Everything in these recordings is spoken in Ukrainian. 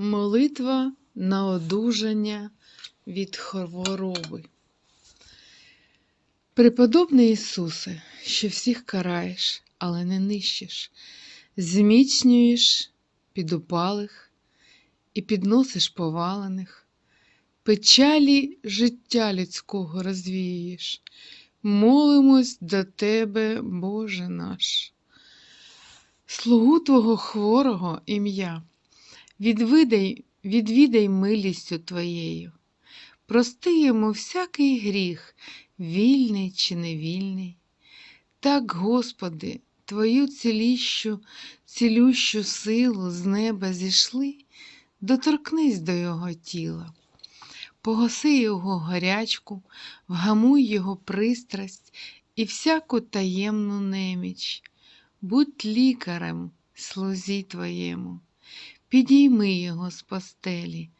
Молитва на одужання від хвороби. Преподобний Ісусе, що всіх караєш, але не нищиш, зміцнюєш підупалих і підносиш повалених, печалі життя людського розвієш, молимось до Тебе, Боже наш. Слугу Твого хворого ім'я, відвидай, відвідай милістю Твоєю, прости йому всякий гріх, вільний чи невільний. Так, Господи, Твою ціліщу, цілющу силу з неба зійшли, доторкнись до Його тіла, погаси Його гарячку, вгамуй Його пристрасть і всяку таємну неміч. Будь лікарем слузі Твоєму, підійми його з постелі,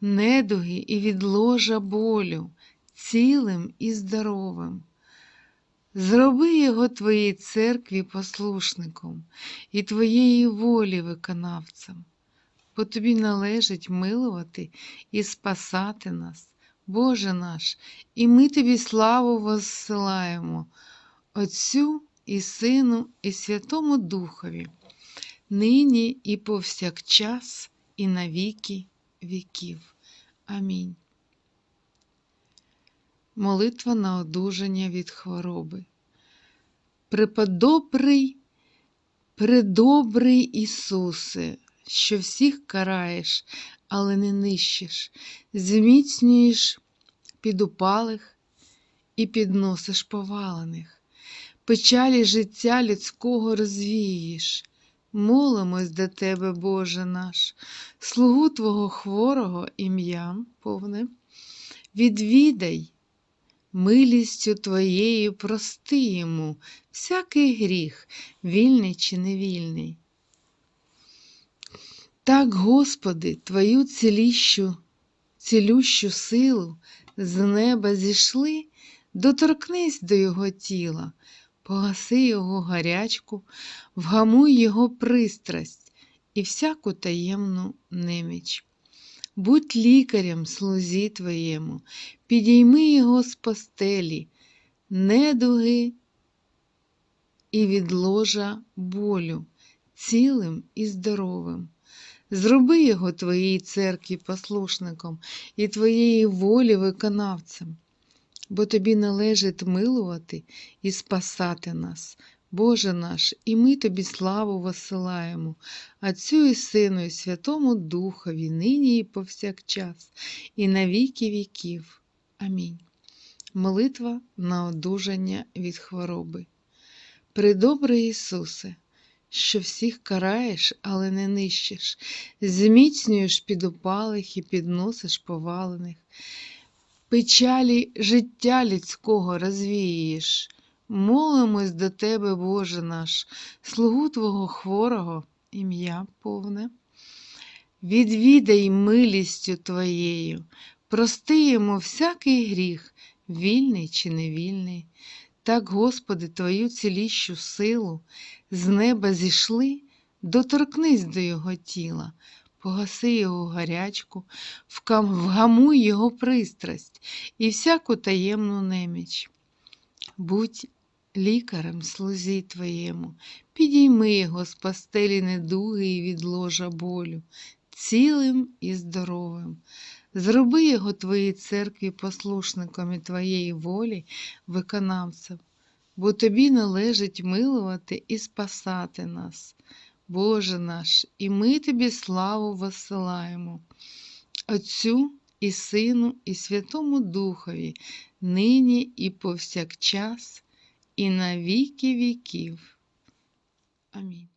недуги і від ложа болю, цілим і здоровим. Зроби його Твоїй церкві послушником і Твоєї волі виконавцем, бо Тобі належить милувати і спасати нас, Боже наш, і ми Тобі славу воссилаємо, Отцю і Сину, і Святому Духові, нині і повсякчас, і на віки віків. Амінь. Молитва на одужання від хвороби. Преподобрий, предобрий Ісусе, що всіх караєш, але не нищиш, зміцнюєш підупалих і підносиш повалених печалі життя людського розвієш. Молимось до Тебе, Боже наш, слугу Твого хворого ім'ям повне, відвідай, милістю Твоєю прости йому всякий гріх, вільний чи невільний. Так, Господи, Твою цілющу, цілющу силу з неба зійшли, доторкнись до Його тіла, погаси його гарячку, вгамуй його пристрасть і всяку таємну неміч. Будь лікарем слузі твоєму, підійми його з постелі, недуги і від ложа болю, цілим і здоровим. Зроби його твоїй церкві послушником і твоєї волі виконавцем бо тобі належить милувати і спасати нас, Боже наш, і ми тобі славу посилаємо, Отцю і Сину, і Святому Духові, нині і повсякчас, і на віки віків. Амінь. Молитва на одужання від хвороби. Придобрий Ісусе, що всіх караєш, але не нищиш, зміцнюєш підупалих і підносиш повалених печалі життя людського розвієш. Молимось до Тебе, Боже наш, слугу Твого хворого, ім'я повне. Відвідай милістю Твоєю, прости йому всякий гріх, вільний чи невільний. Так, Господи, Твою ціліщу силу з неба зійшли, доторкнись до Його тіла, погаси його гарячку, вгамуй його пристрасть і всяку таємну неміч. Будь лікарем слузі твоєму, підійми його з постелі недуги і від ложа болю, цілим і здоровим. Зроби його твоїй церкві послушником і твоєї волі, виконавцем, бо тобі належить милувати і спасати нас. Боже наш, і ми Тобі славу висилаємо, Отцю і Сину, і Святому Духові, нині і повсякчас, і на віки віків. Амінь.